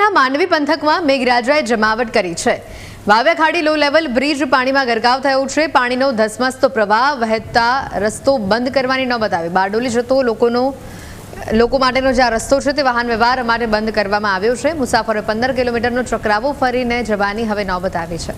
ના માંડવી પંથકમાં મેઘરાજાએ જમાવટ કરી છે. વાવ્યા ખાડી લો લેવલ બ્રિજ પાણીમાં ગરકાવ થયો છે. પાણીનો ધસમસતો પ્રવાહ વહેતા રસ્તો બંધ કરવાની નોબત આવી. બારડોલી જતો લોકોનો, લોકો માટેનો જે રસ્તો છે તે વાહન વ્યવહાર માટે બંધ કરવામાં આવ્યો છે. મુસાફરોએ પંદર કિલોમીટરનો ચક્રાવો ફરીને જવાની હવે નોબત આવી છે.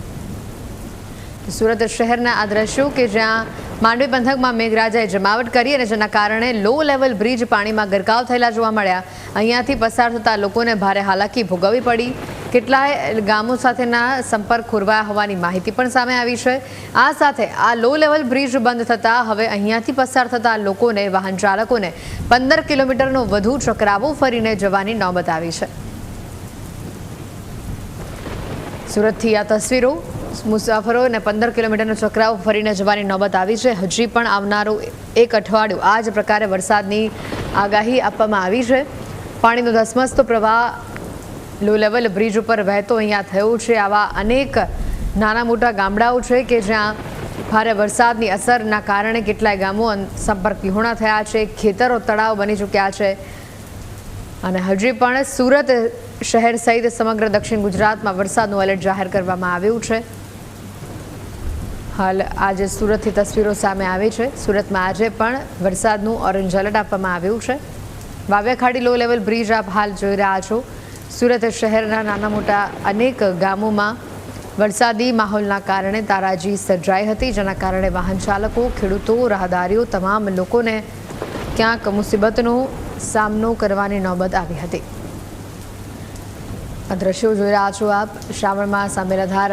સુરત શહેરના આ દ્રશ્યો કે જ્યાં માંડવી પંથકમાં મેઘરાજાએ જમાવટ કરી અને જેના કારણે લો લેવલ બ્રિજ પાણીમાં ગરકાવ થયેલા જોવા મળ્યા. અહીંયાથી પસાર થતા લોકોને ભારે હાલાકી ભોગવવી પડી. કેટલાય ગામો સાથેના સંપર્ક ખોરવાયા હોવાની માહિતી પણ સામે આવી છે. આ સાથે આ લો લેવલ બ્રિજ બંધ થતાં હવે અહીંયાથી પસાર થતા લોકોને, વાહન ચાલકોને પંદર કિલોમીટરનો વધુ ચક્રાવો ફરીને જવાની નોબત આવી છે. સુરતથી આ તસવીરો મુસાફરોને પંદર કિલોમીટરનો ચક્રાવ ફરીને જવાની નોબત આવી છે. હજી પણ આવનારું એક અઠવાડિયું આ જ પ્રકારે વરસાદની આગાહી આપવામાં આવી છે. પાણીનો ધસમસતો પ્રવાહ લો લેવલ બ્રિજ ઉપર વહેતો અહીંયા થયો છે. આવા અનેક નાના મોટા ગામડાઓ છે કે જ્યાં ભારે વરસાદની અસરના કારણે કેટલાય ગામો અન- સંપર્ક વિહોણા થયા છે. ખેતરો તળાવ બની ચૂક્યા છે. અને હજી પણ સુરત શહેર સહિત સમગ્ર દક્ષિણ ગુજરાતમાં વરસાદનું એલર્ટ જાહેર કરવામાં આવ્યું છે. હાલ આજે સુરતથી તસવીરો સામે આવી છે. સુરતમાં આજે પણ વરસાદનું ઓરેન્જ એલર્ટ આપવામાં આવ્યું છે. વાવ્યાખાડી લો લેવલ બ્રિજ આપ હાલ જોઈ રહ્યા છો. સુરત શહેરના નાના મોટા અનેક ગામોમાં વરસાદી માહોલના કારણે તારાજી સર્જાઈ હતી, જેના કારણે વાહન ચાલકો, ખેડૂતો, રાહદારીઓ તમામ લોકોને ક્યાંક મુસીબતનો સામનો કરવાની નોબત આવી હતી. આ દ્રશ્યો જોઈ રહ્યા છો આપ. શ્રાવણમાં સામેલાધાર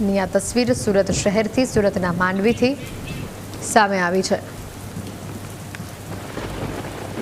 વરસાદની આ તસવીર સુરત શહેરથી સુરતના માંડવીથી સામે આવી છે.